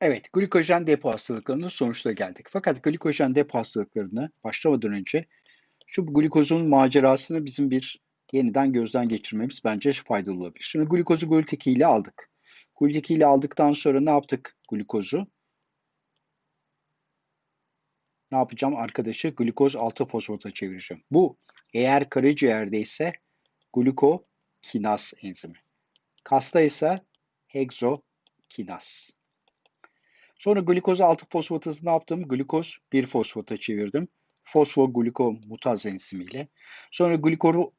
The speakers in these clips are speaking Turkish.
Evet, glikojen depo hastalıklarının sonuçlarına geldik. Fakat glikojen depo hastalıklarına başlamadan önce şu glikozun macerasını bizim bir yeniden gözden geçirmemiz bence faydalı olabilir. Şimdi glikozu gluteki ile aldık. Gluteki ile aldıktan sonra ne yaptık glikozu? Ne yapacağım? Arkadaşı glikoz 6 fosfata çevireceğim. Bu eğer karaciğerdeyse glukokinaz enzimi. Kasta ise heksokinaz. Sonra glikoz 6 fosfatası ne yaptım? Glikoz 1 fosfata çevirdim. Fosfoglukomutaz enzimiyle. Sonra glikoru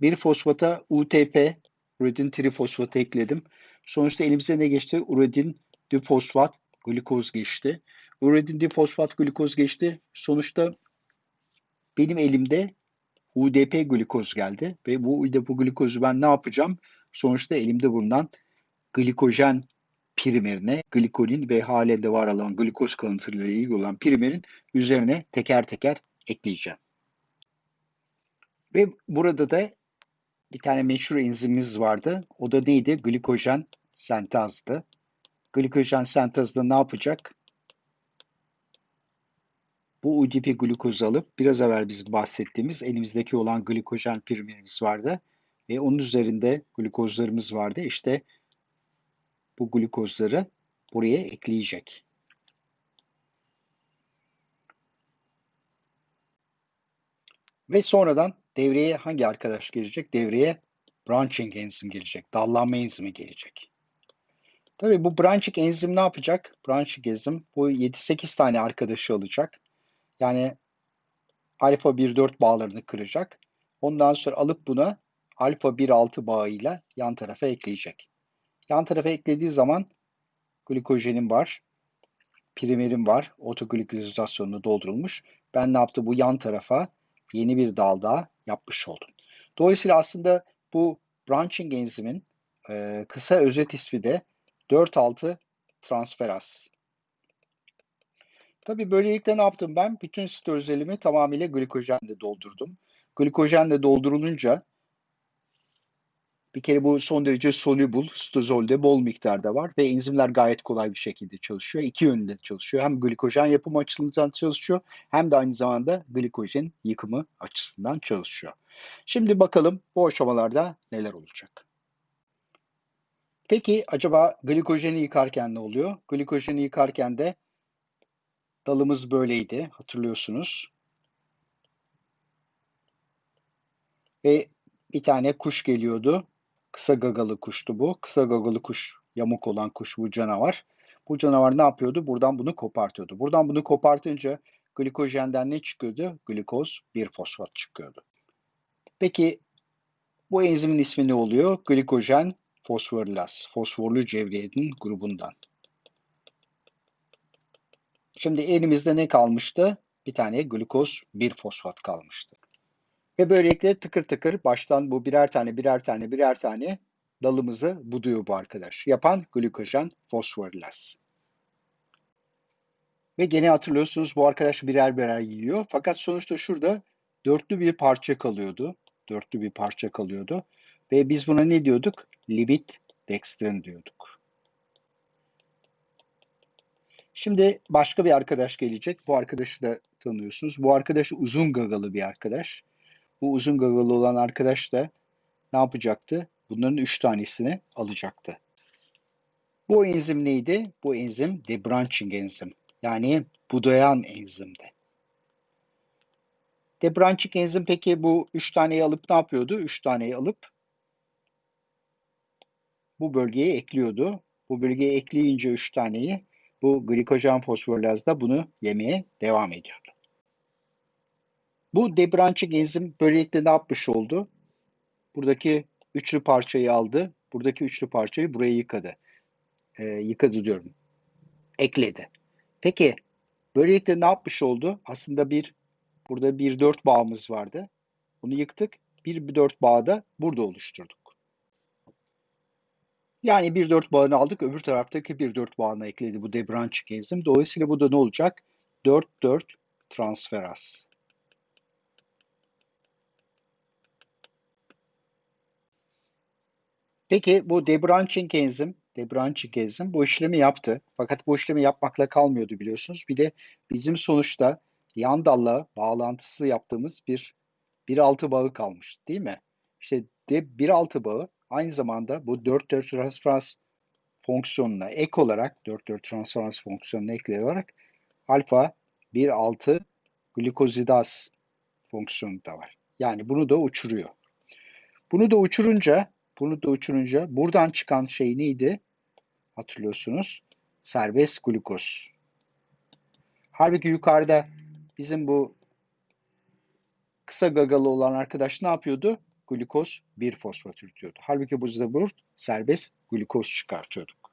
1 fosfata UTP, uridin trifosfatı ekledim. Sonuçta elimize ne geçti? Uridin difosfat glikoz geçti. Uridin difosfat glikoz geçti. Sonuçta benim elimde UDP glikoz geldi ve bu UDP glikozu ben ne yapacağım? Sonuçta elimde bulunan glikojen primerine glikonin ve halinde var olan glikoz kalıntılarıyla ilgili olan primerin üzerine teker teker ekleyeceğim. Ve burada da bir tane meşhur enzimimiz vardı. O da neydi? Glikojen sentazdı. Glikojen sentazda ne yapacak? Bu UDP glukozu alıp biraz evvel biz bahsettiğimiz elimizdeki olan glikojen primerimiz vardı. Ve onun üzerinde glukozlarımız vardı. İşte bu glukozları buraya ekleyecek. Ve sonradan devreye hangi arkadaş gelecek? Devreye branching enzim gelecek. Dallanma enzimi gelecek. Tabii bu branching enzim ne yapacak? Branching enzim bu 7-8 tane arkadaşı alacak. Yani alfa 1-4 bağlarını kıracak. Ondan sonra alıp buna alfa 1-6 bağıyla yan tarafa ekleyecek. Yan tarafa eklediği zaman glikojenim var, primerim var, otoglikozizasyonunu doldurulmuş. Ben ne yaptım? Bu yan tarafa yeni bir dal daha yapmış oldum. Dolayısıyla aslında bu branching enzimin e, kısa özet ismi de 4-6 transferaz. Tabii böylelikle ne yaptım ben? Bütün sitozelimi tamamıyla glikojenle doldurdum. Glikojenle doldurulunca bir kere bu son derece soluble, stozolde bol miktarda var ve enzimler gayet kolay bir şekilde çalışıyor. İki yönde çalışıyor. Hem glikojen yapımı açısından çalışıyor hem de aynı zamanda glikojen yıkımı açısından çalışıyor. Şimdi bakalım bu aşamalarda neler olacak. Peki acaba glikojeni yıkarken ne oluyor? Glikojeni yıkarken de dalımız böyleydi hatırlıyorsunuz. Ve bir tane kuş geliyordu. Kısa gagalı kuştu bu. Kısa gagalı kuş, yamuk olan kuş bu canavar. Bu canavar ne yapıyordu? Buradan bunu kopartıyordu. Buradan bunu kopartınca glikojenden ne çıkıyordu? Glikoz 1 fosfat çıkıyordu. Peki bu enzimin ismi ne oluyor? Glikojen fosforilaz. Fosforlu cevriyenin grubundan. Şimdi elimizde ne kalmıştı? Bir tane glikoz 1 fosfat kalmıştı. Ve böylelikle tıkır tıkır baştan bu birer tane birer tane birer tane dalımızı buduyor bu arkadaş. Yapan glikojen fosforilaz. Ve gene hatırlıyorsunuz bu arkadaş birer birer yiyor. Fakat sonuçta şurada dörtlü bir parça kalıyordu. Dörtlü bir parça kalıyordu. Ve biz buna ne diyorduk? Lipid dextrin diyorduk. Şimdi başka bir arkadaş gelecek. Bu arkadaşı da tanıyorsunuz. Bu arkadaş uzun gagalı bir arkadaş. Bu uzun gagalı olan arkadaş da ne yapacaktı? Bunların üç tanesini alacaktı. Bu enzim neydi? Bu enzim debranching enzim. Yani budayan enzimdi. Debranching enzim peki bu üç taneyi alıp ne yapıyordu? Üç taneyi alıp bu bölgeye ekliyordu. Bu bölgeye ekleyince üç taneyi bu glikojen fosforilaz da bunu yemeye devam ediyordu. Bu debranching enzim böylelikle ne yapmış oldu? Buradaki üçlü parçayı aldı. Buradaki üçlü parçayı buraya yıkadı. Ee, yıkadı diyorum. Ekledi. Peki böylelikle ne yapmış oldu? Aslında bir burada bir dört bağımız vardı. Bunu yıktık. Bir, bir dört bağı da burada oluşturduk. Yani bir dört bağını aldık. Öbür taraftaki bir dört bağını ekledi bu debranching enzim. Dolayısıyla bu da ne olacak? 4-4 transferaz. Peki bu debranching enzim de branching enzim bu işlemi yaptı. Fakat bu işlemi yapmakla kalmıyordu biliyorsunuz. Bir de bizim sonuçta yan dalla bağlantısı yaptığımız bir 1.6 bağı kalmış değil mi? İşte de 1.6 bağı aynı zamanda bu 4-4 transferans fonksiyonuna ek olarak 4-4 transferans fonksiyonuna ekle olarak alfa 1.6 glikozidaz fonksiyonu da var. Yani bunu da uçuruyor. Bunu da uçurunca bunu da uçurunca buradan çıkan şey neydi? Hatırlıyorsunuz. Serbest glukoz. Halbuki yukarıda bizim bu kısa gagalı olan arkadaş ne yapıyordu? Glukoz 1 fosfat üretiyordu. Halbuki burada bu serbest glukoz çıkartıyorduk.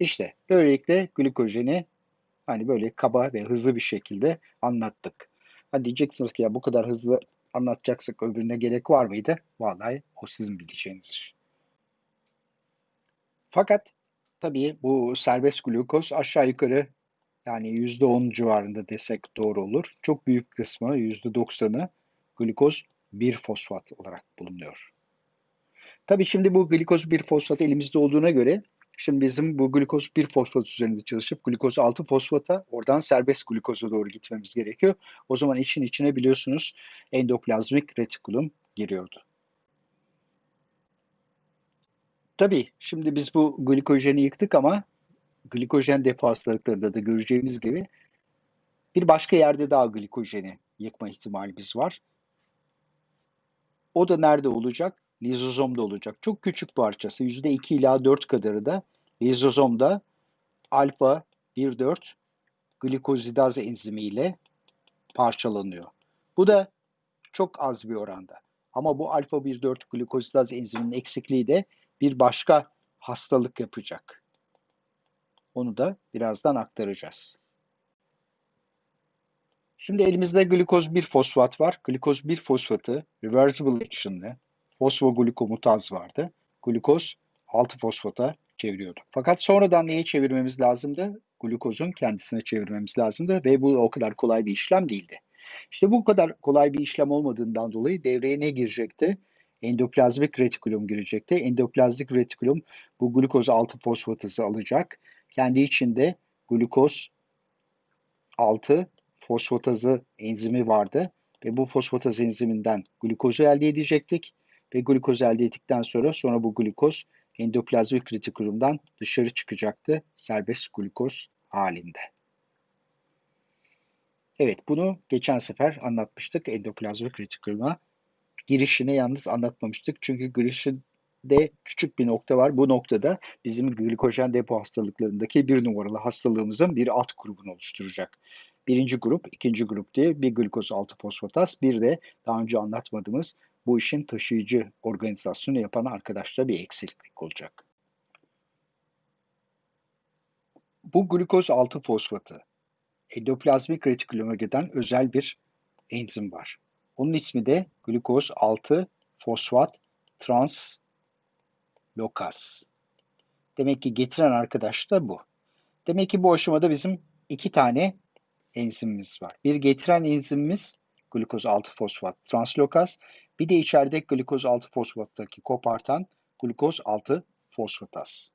İşte böylelikle glikojeni hani böyle kaba ve hızlı bir şekilde anlattık. Ha diyeceksiniz ki ya bu kadar hızlı anlatacaksak öbürüne gerek var mıydı? Vallahi o sizin bileceğiniz iş. Fakat tabii bu serbest glukoz aşağı yukarı yani %10 civarında desek doğru olur. Çok büyük kısmı %90'ı glikoz 1 fosfat olarak bulunuyor. Tabii şimdi bu glikoz 1 fosfat elimizde olduğuna göre şimdi bizim bu glikoz 1 fosfat üzerinde çalışıp glikoz 6 fosfata oradan serbest glikoza doğru gitmemiz gerekiyor. O zaman için içine biliyorsunuz endoplazmik retikulum giriyordu. Tabii şimdi biz bu glikojeni yıktık ama glikojen depo hastalıklarında da göreceğimiz gibi bir başka yerde daha glikojeni yıkma ihtimalimiz var. O da nerede olacak? Lizozomda olacak. Çok küçük parçası. %2 ila 4 kadarı da lizozomda alfa 1,4 glikozidaz enzimi ile parçalanıyor. Bu da çok az bir oranda. Ama bu alfa 1,4 glikozidaz enziminin eksikliği de bir başka hastalık yapacak. Onu da birazdan aktaracağız. Şimdi elimizde glikoz 1 fosfat var. Glikoz 1 fosfatı reversible action'lı fosfoglukomutaz vardı. Glikoz 6 fosfata çeviriyordu. Fakat sonradan neye çevirmemiz lazımdı? Glukozun kendisine çevirmemiz lazımdı ve bu o kadar kolay bir işlem değildi. İşte bu kadar kolay bir işlem olmadığından dolayı devreye ne girecekti? Endoplazmik retikulum girecekti. Endoplazmik retikulum bu glukoz 6 fosfatızı alacak. Kendi içinde glukoz 6 fosfatazı enzimi vardı ve bu fosfataz enziminden glukozu elde edecektik ve glukoz elde ettikten sonra sonra bu glukoz endoplazmik retikulumdan dışarı çıkacaktı serbest glukoz halinde. Evet bunu geçen sefer anlatmıştık endoplazmik retikuluma. Girişini yalnız anlatmamıştık çünkü girişinde küçük bir nokta var. Bu noktada bizim glikojen depo hastalıklarındaki bir numaralı hastalığımızın bir alt grubunu oluşturacak. Birinci grup, ikinci grup diye bir glikoz 6 fosfataz, bir de daha önce anlatmadığımız bu işin taşıyıcı organizasyonu yapan arkadaşla bir eksiklik olacak. Bu glikoz 6 fosfatı endoplazmik retikuluma giden özel bir enzim var. Onun ismi de glikoz 6 fosfat translokaz. Demek ki getiren arkadaş da bu. Demek ki bu aşamada bizim iki tane enzimimiz var. Bir getiren enzimimiz glukoz 6 fosfat translokaz. Bir de içeride glukoz 6 fosfattaki kopartan glukoz 6 fosfataz.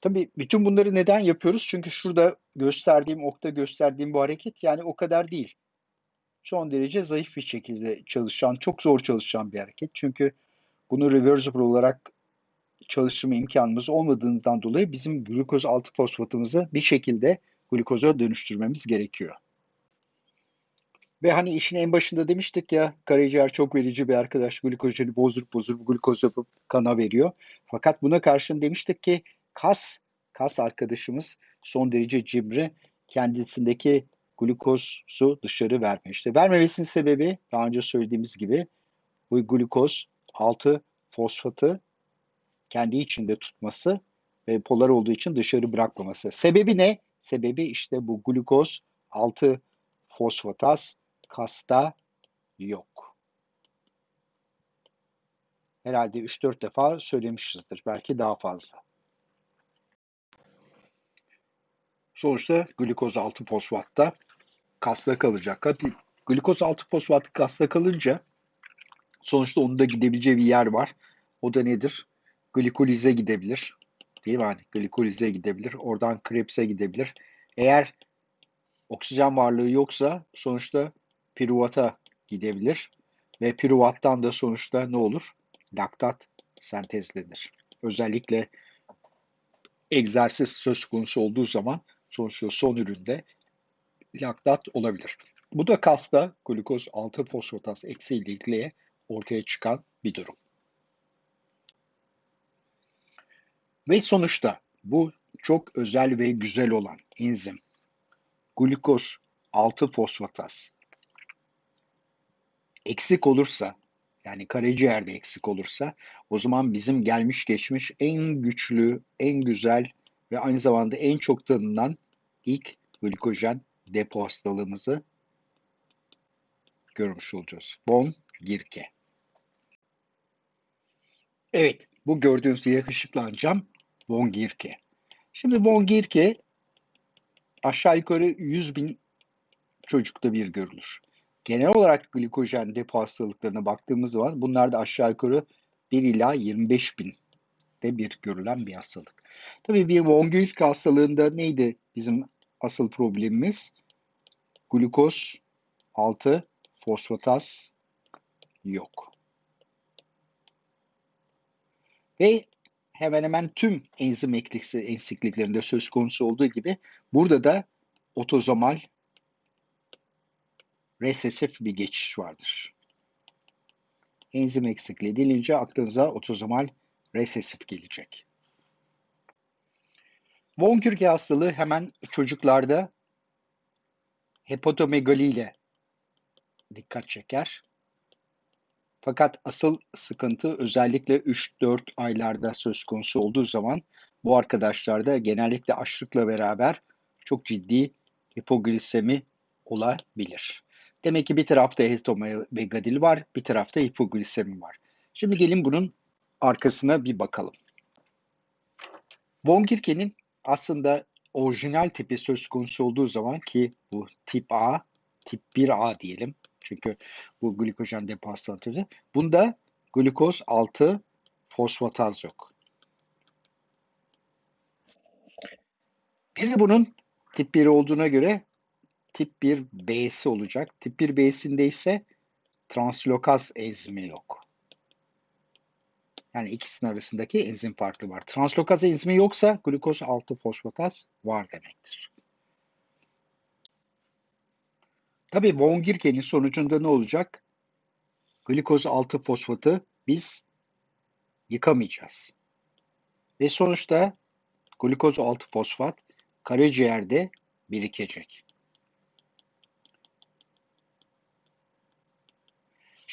Tabii bütün bunları neden yapıyoruz? Çünkü şurada gösterdiğim, okta gösterdiğim bu hareket yani o kadar değil. Son derece zayıf bir şekilde çalışan, çok zor çalışan bir hareket. Çünkü bunu reversible olarak çalıştırma imkanımız olmadığından dolayı bizim glukoz 6 fosfatımızı bir şekilde glukoza dönüştürmemiz gerekiyor. Ve hani işin en başında demiştik ya karaciğer çok verici bir arkadaş glikojeni bozdurup bozdurup glukoz yapıp kana veriyor. Fakat buna karşın demiştik ki kas, kas arkadaşımız son derece cimri kendisindeki glukozu dışarı. İşte vermemesinin sebebi daha önce söylediğimiz gibi bu glukoz 6 fosfatı kendi içinde tutması ve polar olduğu için dışarı bırakmaması. Sebebi ne? Sebebi işte bu glukoz 6 fosfataz kasta yok. Herhalde 3-4 defa söylemişizdir. Belki daha fazla. Sonuçta glikoz 6 fosfatta kasta kalacak. Hadi glikoz 6 fosfat kasta kalınca sonuçta onun da gidebileceği bir yer var. O da nedir? Glikolize gidebilir. Değil mi? Hani glikolize gidebilir. Oradan Krebs'e gidebilir. Eğer oksijen varlığı yoksa sonuçta piruvata gidebilir. Ve piruvattan da sonuçta ne olur? Laktat sentezlenir. Özellikle egzersiz söz konusu olduğu zaman sonuçta son üründe laktat olabilir. Bu da kasta glukoz 6 fosfataz eksikliğiyle ortaya çıkan bir durum. Ve sonuçta bu çok özel ve güzel olan enzim glukoz 6 fosfataz eksik olursa yani karaciğerde eksik olursa o zaman bizim gelmiş geçmiş en güçlü, en güzel ve aynı zamanda en çok tanınan ilk glikojen depo hastalığımızı görmüş olacağız. Von Girke. Evet, bu gördüğünüz diye ışıklanacağım. Von Girke. Şimdi Von Girke aşağı yukarı 100 bin çocukta bir görülür. Genel olarak glikojen depo hastalıklarına baktığımız zaman bunlar da aşağı yukarı 1 ila 25 bin de bir görülen bir hastalık. Tabii bir von Gilke hastalığında neydi bizim asıl problemimiz? Glukoz 6 fosfataz yok. Ve hemen hemen tüm enzim eksikliklerinde söz konusu olduğu gibi burada da otozomal resesif bir geçiş vardır. Enzim eksikliği denince aklınıza otozomal resesif gelecek. Von Kürke hastalığı hemen çocuklarda hepatomegali ile dikkat çeker. Fakat asıl sıkıntı özellikle 3-4 aylarda söz konusu olduğu zaman bu arkadaşlarda genellikle açlıkla beraber çok ciddi hipoglisemi olabilir. Demek ki bir tarafta hetomegadil var, bir tarafta hipoglisemi var. Şimdi gelin bunun arkasına bir bakalım. Von Girke'nin aslında orijinal tipi söz konusu olduğu zaman ki bu tip A, tip 1A diyelim. Çünkü bu glikojen depo hastalığı. Bunda glukoz 6 fosfataz yok. Bir de bunun tip 1 olduğuna göre tip 1 B'si olacak. Tip 1 B'sinde ise translokaz enzimi yok. Yani ikisinin arasındaki enzim farklı var. Translokaz enzimi yoksa glukoz 6 fosfataz var demektir. Tabi von Girke'nin sonucunda ne olacak? Glikoz 6 fosfatı biz yıkamayacağız. Ve sonuçta glikoz 6 fosfat karaciğerde birikecek.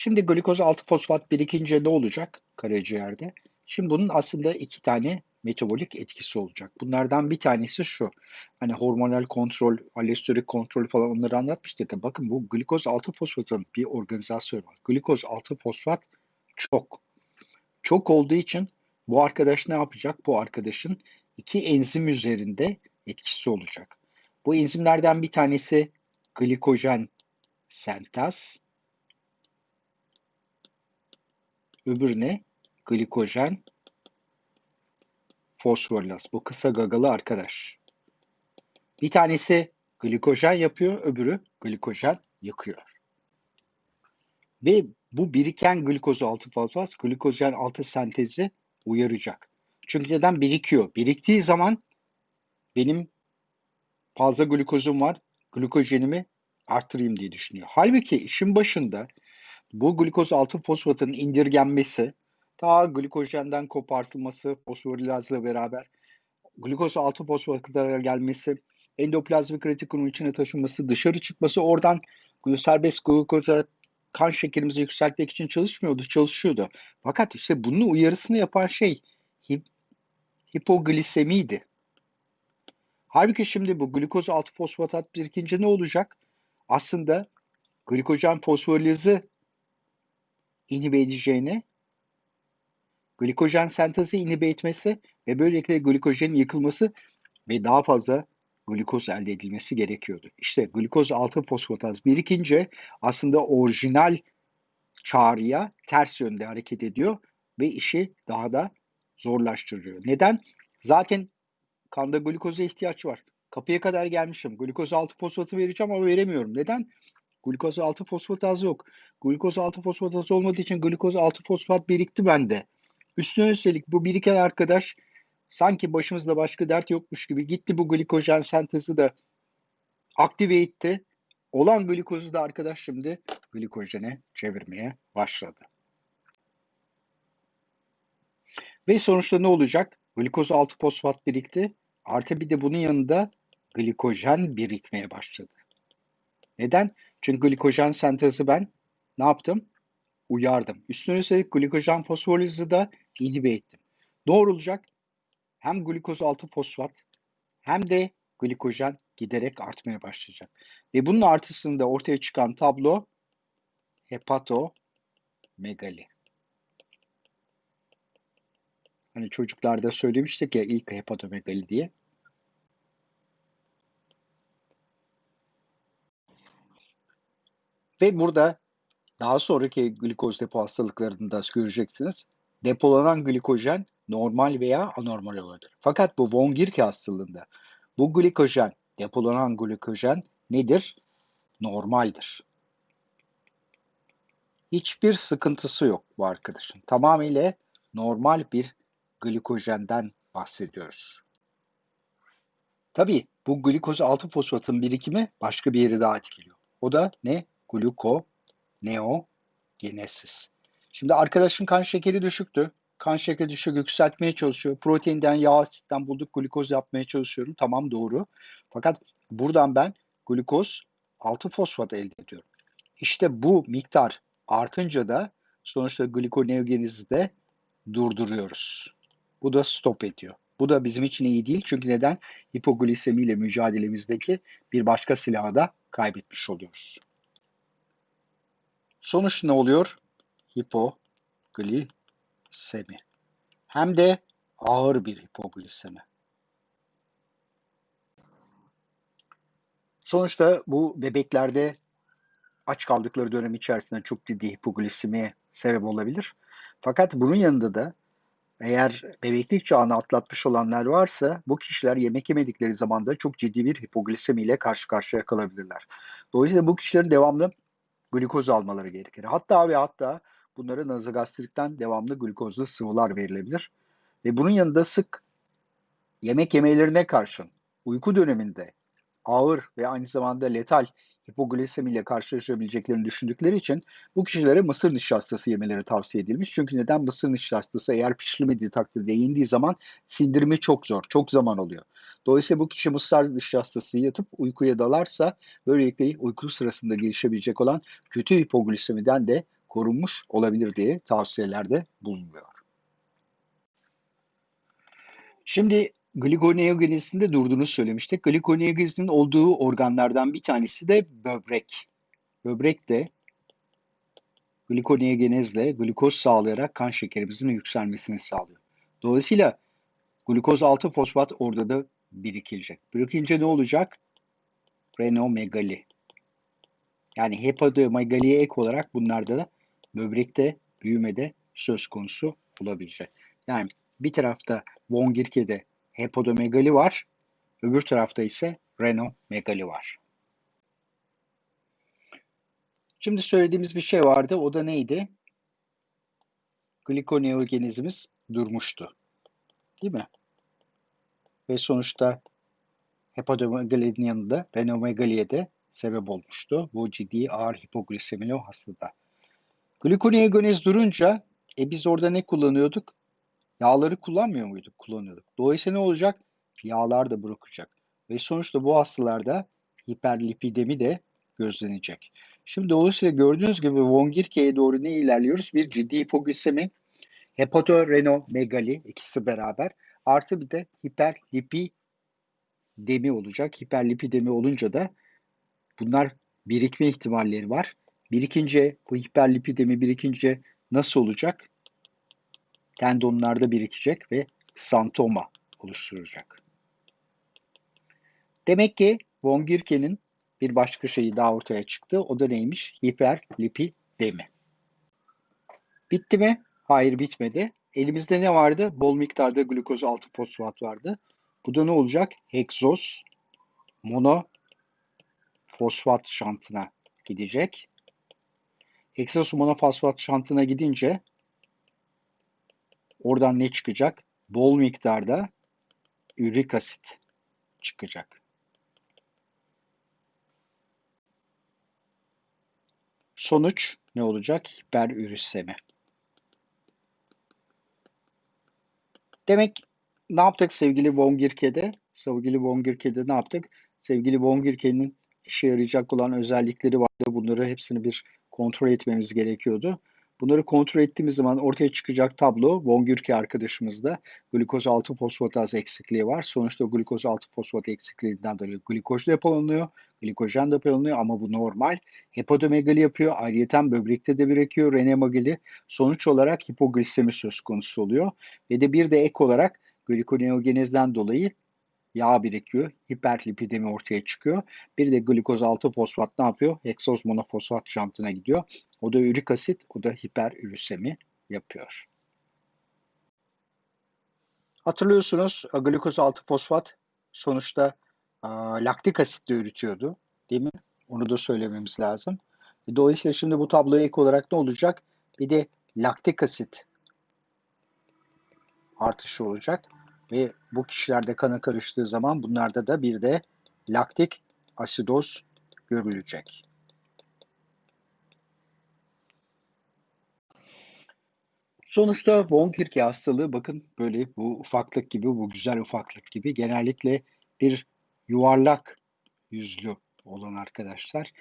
Şimdi glikoz 6 fosfat birikince ne olacak karaciğerde? Şimdi bunun aslında iki tane metabolik etkisi olacak. Bunlardan bir tanesi şu. Hani hormonal kontrol, alestorik kontrol falan onları anlatmıştık. Bakın bu glikoz 6 fosfatın bir organizasyonu var. Glikoz 6 fosfat çok. Çok olduğu için bu arkadaş ne yapacak? Bu arkadaşın iki enzim üzerinde etkisi olacak. Bu enzimlerden bir tanesi glikojen sentaz, öbürü ne? Glikojen fosforlaz. Bu kısa gagalı arkadaş. Bir tanesi glikojen yapıyor, öbürü glikojen yakıyor. Ve bu biriken glikoz altı fosfat glikojen altı sentezi uyaracak. Çünkü neden birikiyor? Biriktiği zaman benim fazla glukozum var, glukojenimi arttırayım diye düşünüyor. Halbuki işin başında bu glukoz altı fosfatın indirgenmesi ta glikojenden kopartılması fosforilazla beraber glukoz 6 fosfatlara gelmesi, endoplazmik retikulum içine taşınması, dışarı çıkması oradan serbest glukoza kan şekerimizi yükseltmek için çalışmıyordu, çalışıyordu. Fakat işte bunun uyarısını yapan şey hip, hipoglisemiydi. Halbuki şimdi bu glukoz 6 fosfatat birikince ne olacak? Aslında glikojen fosforilazı inhibe edeceğine glikojen sentezi inhibe etmesi ve böylelikle glikojenin yıkılması ve daha fazla glikoz elde edilmesi gerekiyordu. İşte glikoz 6 fosfataz birikince aslında orijinal çağrıya ters yönde hareket ediyor ve işi daha da zorlaştırıyor. Neden? Zaten kanda glukoza ihtiyaç var. Kapıya kadar gelmişim. Glukoz 6 fosfatı vereceğim ama veremiyorum. Neden? Glukoz 6 fosfat az yok. Glukoz 6 fosfat az olmadığı için glukoz 6 fosfat birikti bende. Üstüne üstelik bu biriken arkadaş sanki başımızda başka dert yokmuş gibi gitti bu glikojen sentezi de aktive etti. Olan glikozu da arkadaş şimdi glikojene çevirmeye başladı. Ve sonuçta ne olacak? Glikoz 6 fosfat birikti. Artı bir de bunun yanında glikojen birikmeye başladı. Neden? Çünkü glikojen sentezi ben ne yaptım? Uyardım. Üstüne üstelik glikojen fosfolizi de inhibe ettim. Ne olacak? Hem glikoz 6 fosfat hem de glikojen giderek artmaya başlayacak. Ve bunun artısında ortaya çıkan tablo hepatomegali. Hani çocuklarda söylemiştik ya ilk hepatomegali diye. Ve burada daha sonraki glikoz depo hastalıklarında göreceksiniz. Depolanan glikojen normal veya anormal olabilir. Fakat bu von Gierke hastalığında bu glikojen, depolanan glikojen nedir? Normaldir. Hiçbir sıkıntısı yok bu arkadaşın. Tamamıyla normal bir glikojenden bahsediyoruz. Tabii bu glikoz 6 fosfatın birikimi başka bir yeri daha etkiliyor. O da ne? Glukoneogenesis. Şimdi arkadaşın kan şekeri düşüktü. Kan şekeri düşük yükseltmeye çalışıyor. Proteinden, yağ asitten bulduk glikoz yapmaya çalışıyorum. Tamam doğru. Fakat buradan ben glikoz 6 fosfat elde ediyorum. İşte bu miktar artınca da sonuçta glikoneogenezi de durduruyoruz. Bu da stop ediyor. Bu da bizim için iyi değil. Çünkü neden? Hipoglisemi ile mücadelemizdeki bir başka silahı da kaybetmiş oluyoruz. Sonuç ne oluyor? Hipoglisemi. Hem de ağır bir hipoglisemi. Sonuçta bu bebeklerde aç kaldıkları dönem içerisinde çok ciddi hipoglisemiye sebep olabilir. Fakat bunun yanında da eğer bebeklik çağını atlatmış olanlar varsa bu kişiler yemek yemedikleri zaman da çok ciddi bir hipoglisemi ile karşı karşıya kalabilirler. Dolayısıyla bu kişilerin devamlı glikoz almaları gerekir. Hatta ve hatta bunlara nazogastrikten devamlı glikozlu sıvılar verilebilir. Ve bunun yanında sık yemek yemelerine karşın uyku döneminde ağır ve aynı zamanda letal hipoglisemi ile karşılaşabileceklerini düşündükleri için bu kişilere mısır nişastası yemeleri tavsiye edilmiş. Çünkü neden mısır nişastası eğer pişirilmediği takdirde yendiği zaman sindirimi çok zor, çok zaman oluyor. Dolayısıyla bu kişi mısır nişastası yatıp uykuya dalarsa böylelikle uyku sırasında gelişebilecek olan kötü hipoglisemiden de korunmuş olabilir diye tavsiyelerde bulunuyor. Şimdi glikoneogenezinde durduğunu söylemiştik. Glikoneogenezinin olduğu organlardan bir tanesi de böbrek. Böbrek de glikoneogenezle glikoz sağlayarak kan şekerimizin yükselmesini sağlıyor. Dolayısıyla glikoz 6 fosfat orada da birikilecek. Birikince ne olacak? Renomegali. Yani hepatomegaliye ek olarak bunlarda da böbrekte büyümede söz konusu olabilecek. Yani bir tarafta von Gierke'de hepadomegali var. Öbür tarafta ise renomegali var. Şimdi söylediğimiz bir şey vardı. O da neydi? Glikoneogenizimiz durmuştu. Değil mi? Ve sonuçta hepadomegalinin yanında renomegaliye de sebep olmuştu. Bu ciddi ağır hipoglisemili o hastada. Glikoneogeniz durunca e biz orada ne kullanıyorduk? Yağları kullanmıyor muyduk? Kullanıyorduk. Dolayısıyla ne olacak? Yağlar da bırakacak. Ve sonuçta bu hastalarda hiperlipidemi de gözlenecek. Şimdi dolayısıyla gördüğünüz gibi von Gierke'ye doğru ne ilerliyoruz? Bir ciddi hipoglisemi, hepatoreноmegali ikisi beraber artı bir de hiperlipidemi olacak. Hiperlipidemi olunca da bunlar birikme ihtimalleri var. Birikince bu hiperlipidemi birikince nasıl olacak? Tendonlarda birikecek ve santoma oluşturacak. Demek ki von Gierke'nin bir başka şeyi daha ortaya çıktı. O da neymiş? Hiperlipidemi. Bitti mi? Hayır bitmedi. elimizde ne vardı? Bol miktarda glukoz 6 fosfat vardı. Bu da ne olacak? Heksoz monofosfat şantına gidecek. Heksoz monofosfat şantına gidince oradan ne çıkacak? Bol miktarda ürik asit çıkacak. Sonuç ne olacak? Hiperürisemi. Demek ne yaptık sevgili Von Girke'de? Sevgili Von Girke'de ne yaptık? Sevgili Von Girke'nin işe yarayacak olan özellikleri vardı. Bunları hepsini bir kontrol etmemiz gerekiyordu. Bunları kontrol ettiğimiz zaman ortaya çıkacak tablo Von Gürke arkadaşımızda glukoz 6 fosfataz eksikliği var. Sonuçta glukoz 6 fosfat eksikliğinden dolayı glikoz depolanıyor. Glikojen depolanıyor ama bu normal. Hepadomegali yapıyor. Ayrıyeten böbrekte de birikiyor. Renemogali. Sonuç olarak hipoglisemi söz konusu oluyor. Ve de bir de ek olarak glikoneogenezden dolayı yağ birikiyor. Hiperlipidemi ortaya çıkıyor. Bir de glikoz 6 fosfat ne yapıyor? Heksoz monofosfat jantına gidiyor. O da ürik asit, o da hiperürüsemi yapıyor. Hatırlıyorsunuz glikoz 6 fosfat sonuçta a, laktik asitle üretiyordu. Değil mi? Onu da söylememiz lazım. Dolayısıyla şimdi bu tabloya ek olarak ne olacak? Bir de laktik asit artışı olacak. Ve bu kişilerde kana karıştığı zaman bunlarda da bir de laktik asidoz görülecek. Sonuçta von Kirke hastalığı bakın böyle bu ufaklık gibi, bu güzel ufaklık gibi genellikle bir yuvarlak yüzlü olan arkadaşlar.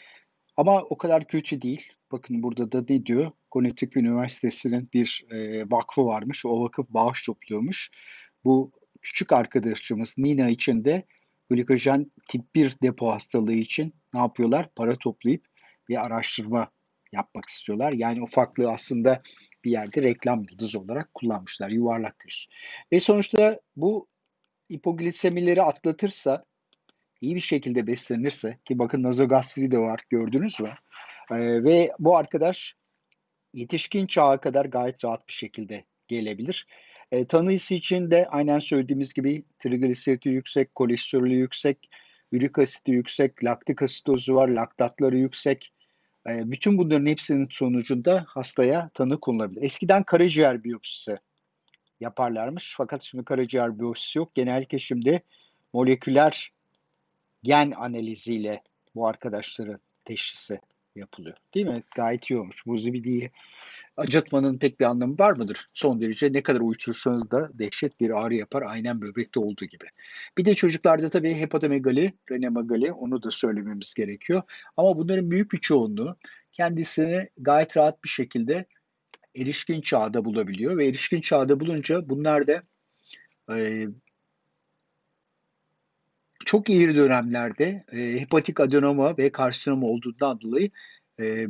Ama o kadar kötü değil. Bakın burada da ne diyor? Connecticut Üniversitesi'nin bir e, vakfı varmış. O vakıf bağış topluyormuş. Bu küçük arkadaşımız Nina için de glikojen tip 1 depo hastalığı için ne yapıyorlar? Para toplayıp bir araştırma yapmak istiyorlar. Yani ufaklığı aslında bir yerde reklam yıldızı olarak kullanmışlar. Yuvarlak yüz. Ve sonuçta bu hipoglisemileri atlatırsa iyi bir şekilde beslenirse ki bakın nazogastri de var gördünüz mü? Ee, ve bu arkadaş yetişkin çağa kadar gayet rahat bir şekilde gelebilir. E, tanısı için de aynen söylediğimiz gibi trigliseriti yüksek, kolesterolü yüksek, ürik asiti yüksek, laktik asitozu var, laktatları yüksek. E, bütün bunların hepsinin sonucunda hastaya tanı konulabilir. Eskiden karaciğer biyopsisi yaparlarmış. Fakat şimdi karaciğer biyopsisi yok. Genellikle şimdi moleküler gen analiziyle bu arkadaşların teşhisi yapılıyor. Değil mi? Gayet iyi olmuş. Bu zibidiyi acıtmanın pek bir anlamı var mıdır? Son derece ne kadar uyuşturursanız da dehşet bir ağrı yapar. Aynen böbrekte olduğu gibi. Bir de çocuklarda tabii hepatomegali, renemegali onu da söylememiz gerekiyor. Ama bunların büyük bir çoğunluğu kendisini gayet rahat bir şekilde erişkin çağda bulabiliyor ve erişkin çağda bulunca bunlar da e, çok ileri dönemlerde e, hepatik adenoma ve karsinoma olduğundan dolayı e,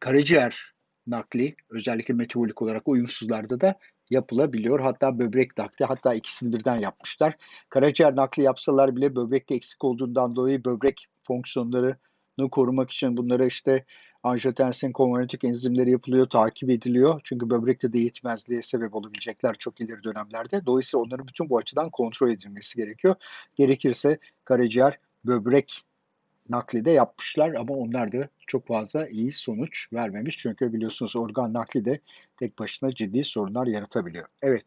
karaciğer nakli özellikle metabolik olarak uyumsuzlarda da yapılabiliyor. Hatta böbrek nakli hatta ikisini birden yapmışlar. Karaciğer nakli yapsalar bile böbrekte eksik olduğundan dolayı böbrek fonksiyonlarını korumak için bunlara işte angiotensin konvertik enzimleri yapılıyor, takip ediliyor. Çünkü böbrekte de yetmezliğe sebep olabilecekler çok ileri dönemlerde. Dolayısıyla onların bütün bu açıdan kontrol edilmesi gerekiyor. Gerekirse karaciğer, böbrek nakli de yapmışlar ama onlar da çok fazla iyi sonuç vermemiş. Çünkü biliyorsunuz organ nakli de tek başına ciddi sorunlar yaratabiliyor. Evet.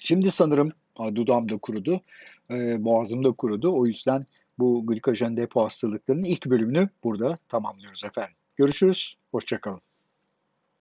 Şimdi sanırım dudağım da kurudu, boğazım da kurudu. O yüzden bu glikojen depo hastalıklarının ilk bölümünü burada tamamlıyoruz efendim. Görüşürüz, hoşçakalın.